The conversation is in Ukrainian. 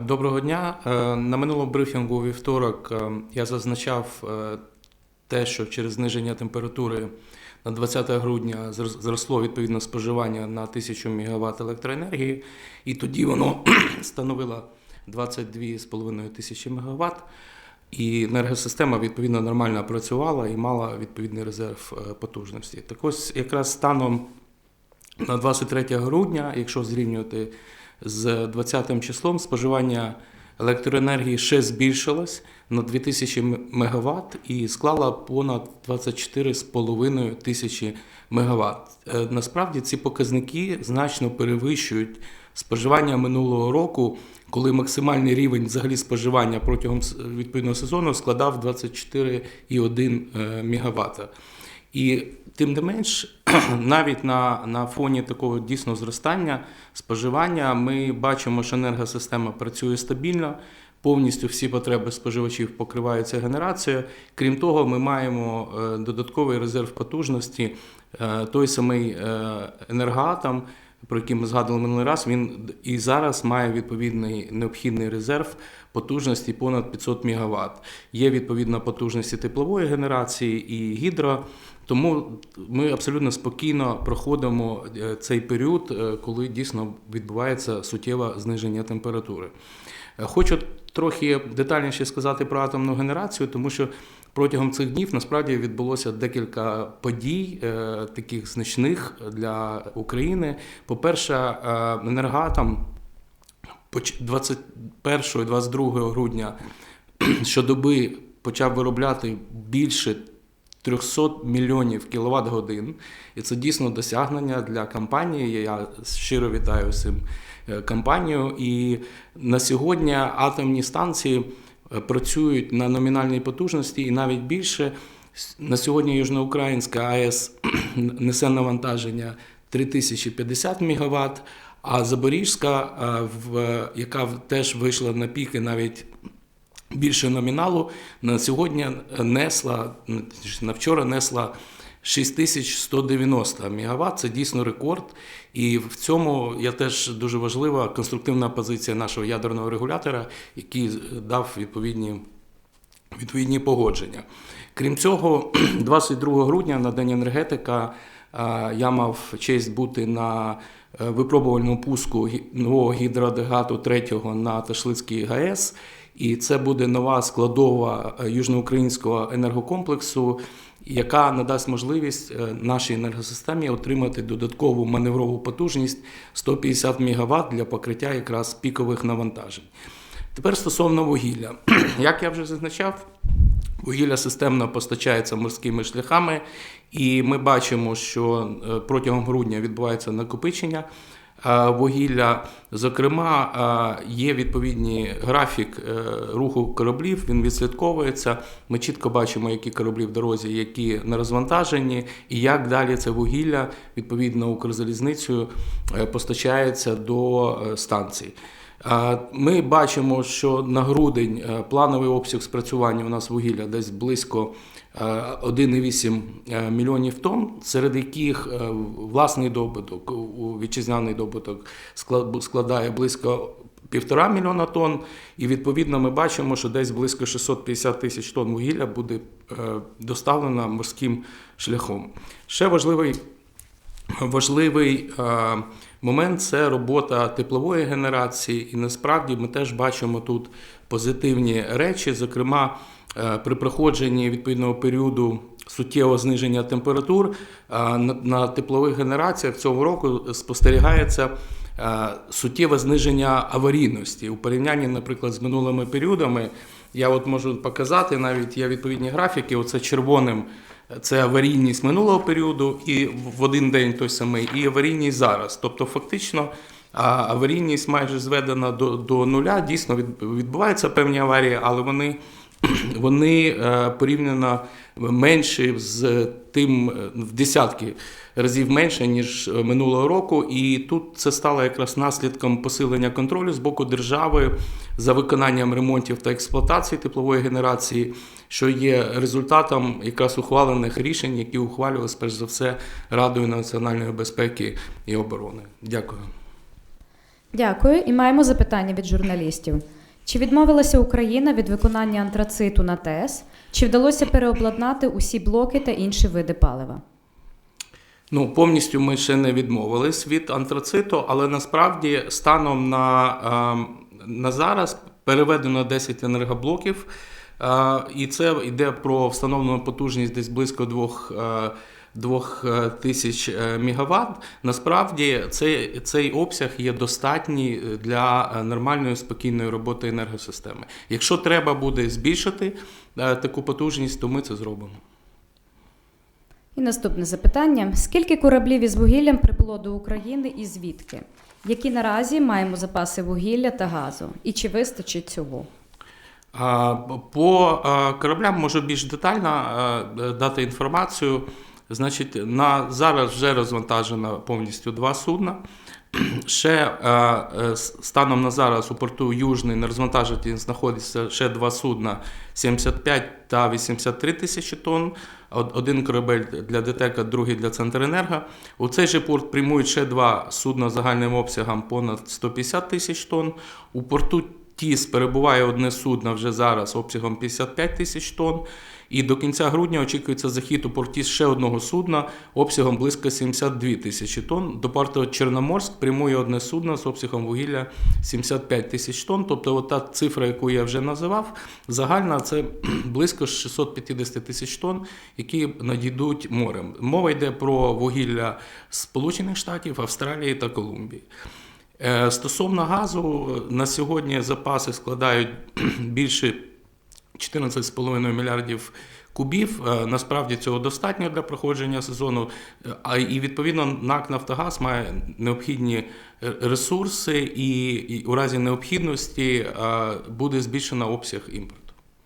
Доброго дня. Е, На минулому брифінгу у вівторок е, я зазначав е, те, що через зниження температури на 20 грудня зросло відповідно споживання на 1000 МВт електроенергії, і тоді воно становило 22,5 тисячі МВт. І енергосистема відповідно нормально працювала і мала відповідний резерв потужності. Так ось якраз станом на 23 грудня, якщо зрівнювати з 20 числом, споживання електроенергії ще збільшилось на 2000 МВт і склала понад 24,5 тисячі МВт. Е, Насправді ці показники значно перевищують споживання минулого року, коли максимальний рівень взагалі споживання протягом відповідного сезону складав 24,1 МВт. І тим не менш, навіть на, на фоні такого дійсно зростання споживання ми бачимо, що енергосистема працює стабільно, повністю всі потреби споживачів покриваються генерацією. Крім того, ми маємо е, додатковий резерв потужності, Е, той самий е, енергоатом, про який ми згадували минулий раз, він і зараз має відповідний необхідний резерв потужності понад 500 МВт. Є відповідна потужності теплової генерації і гідро. Тому ми абсолютно спокійно проходимо е, цей період, е, коли дійсно відбувається суттєве зниження температури. Е, Хочу трохи детальніше сказати про атомну генерацію, тому що протягом цих днів насправді відбулося декілька подій, е, таких значних для України. По-перше, е, енергоатом поч- 21 і 22 грудня щодоби почав виробляти більше 300 мільйонів кіловат годин. І це дійсно досягнення для компанії. Я щиро вітаю цим е, компанію. І на сьогодні атомні станції е, працюють на номінальній потужності і навіть більше. На сьогодні Южноукраїнська АЕС несе навантаження 3050 МВт, а Запорізька, е, яка теж вийшла на піки навіть більше номіналу, на сьогодні несла, на вчора несла 6190 МВт. Це дійсно рекорд. І в цьому я теж дуже важлива конструктивна позиція нашого ядерного регулятора, який дав відповідні відповідні погодження. Крім цього, 22 грудня на День енергетика я мав честь бути на е, випробувальному пуску нового гідроагрегату 3 на Ташлицькій ГАЕС. І це буде нова складова е, южноукраїнського енергокомплексу, яка надасть можливість е, нашій енергосистемі отримати додаткову маневрову потужність 150 МВт для покриття якраз пікових навантажень. Тепер стосовно вугілля. Як я вже зазначав, вугілля системно постачається морськими шляхами, і ми бачимо, що е, протягом грудня відбувається накопичення вугілля. Зокрема, е, є відповідний графік е, руху кораблів, він відслідковується. Ми чітко бачимо, які кораблі в дорозі, які не розвантажені, і як далі це вугілля відповідно Укрзалізницею е, постачається до станції. Е, Ми бачимо, що на грудень е, плановий обсяг спрацювання у нас вугілля десь близько е, 1,8 е, мільйонів тонн, серед яких е, власний добуток, вітчизняний добуток склад- складає близько півтора мільйона тонн, і відповідно ми бачимо, що десь близько 650 тисяч тонн вугілля буде е, доставлено морським шляхом. Ще важливий Важливий е, момент це робота теплової генерації, і насправді ми теж бачимо тут позитивні речі. Зокрема, е, при проходженні відповідного періоду суттєвого зниження температур е, на, теплових генераціях цього року спостерігається суттєве зниження аварійності у порівнянні, наприклад, з минулими періодами. Я от можу показати навіть є відповідні графіки. Оце червоним це аварійність минулого періоду, і в один день той самий, і аварійність зараз. Тобто, фактично, аварійність майже зведена до, до нуля. Дійсно, відбуваються певні аварії, але вони, вони е, порівняно менші з тим е, в десятки разів менше, ніж е, минулого року. І тут це стало якраз наслідком посилення контролю з боку держави за виконанням ремонтів та експлуатації теплової генерації, що є результатом якраз ухвалених рішень, які ухвалювалися перш за все Радою національної безпеки і оборони. Дякую. Дякую. І маємо запитання від журналістів. Чи відмовилася Україна від виконання антрациту на ТЕС? Чи вдалося переобладнати усі блоки та інші види палива? Ну, повністю ми ще не відмовились від антрациту, але насправді станом на, е, на зараз переведено 10 енергоблоків, е, і це йде про встановлену потужність десь близько двох. Е, Двох е, тисяч мегаватт. Насправді цей, цей обсяг є достатній для е, нормальної спокійної роботи енергосистеми. Якщо треба буде збільшити е, таку потужність, то ми це зробимо. І наступне запитання: скільки кораблів із вугіллям прибуло до України і звідки? Які наразі маємо запаси вугілля та газу? І чи вистачить цього? По кораблям можу більш детально дати інформацію. Значить, на зараз вже розвантажено повністю два судна. Ще а, е, станом на зараз у порту Южний на розвантаженні знаходиться ще два судна 75 та 83 тисячі тонн. Один корабель для ДТЕКа, другий для Центренерго. У цей же порт прямують ще два судна загальним обсягом понад 150 тисяч тонн. У порту ТІС перебуває одне судно вже зараз обсягом 55 тисяч тонн. І до кінця грудня очікується захід у порті ще одного судна обсягом близько 72 тисячі тонн. До порту Чорноморськ прямує одне судно з обсягом вугілля 75 тисяч тонн. Тобто, от та цифра, яку я вже називав, загальна це близько 650 тисяч тонн, які надійдуть морем. Мова йде про вугілля Сполучених Штатів, Австралії та Колумбії. Е, Стосовно газу, на сьогодні запаси складають більше 14,5 мільярдів кубів. Е, Насправді цього достатньо для проходження сезону. Е, А і відповідно НАК Нафтогаз має необхідні е, ресурси, і, і у разі необхідності буде збільшено обсяг імпорту.